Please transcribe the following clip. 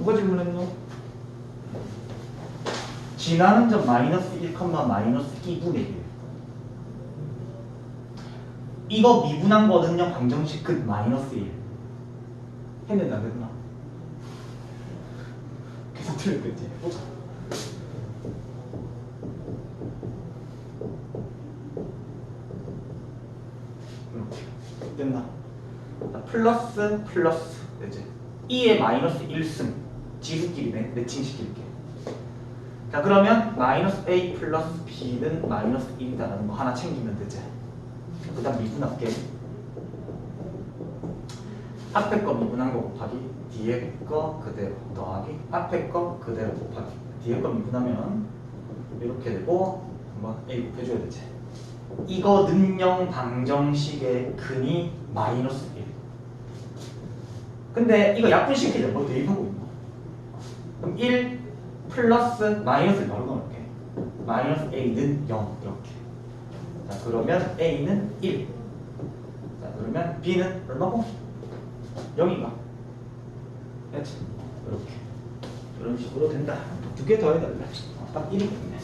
누가 질문했노? 지나는 점 마이너스 1, 마이너스 2분의 1 이거 미분한 거는요 방정식 끝 마이너스 1 했는데 안 됐나? 계속 틀렸겠지 보자. 됐나? 자, 플러스 플러스. 이제. 2의 마이너스 1승 지수끼리네. 매칭시킬게. 자 그러면 마이너스 a 플러스 b는 마이너스 1이다라는 거 하나 챙기면 되지. 그 다음 미분할게. 앞에 거 미분한 거 곱하기 뒤에 거 그대로 더하기 앞에 거 그대로 곱하기. 뒤에 거 미분하면 이렇게 되고 한번 a 곱해줘야 되지. 이거 능령 방정식의 근이 마이너스 1 근데 이거 약분시키자 뭐 대입하고 있나 그럼 1 플러스 마이너스를 바로 넣을게? 마이너스 a는 0 이렇게. 자 그러면 a는 1 자 그러면 b는 얼마고? 0인가? 그렇지. 이렇게. 이런 식으로 된다. 두 개 더 해달래 어, 딱 1이 됐네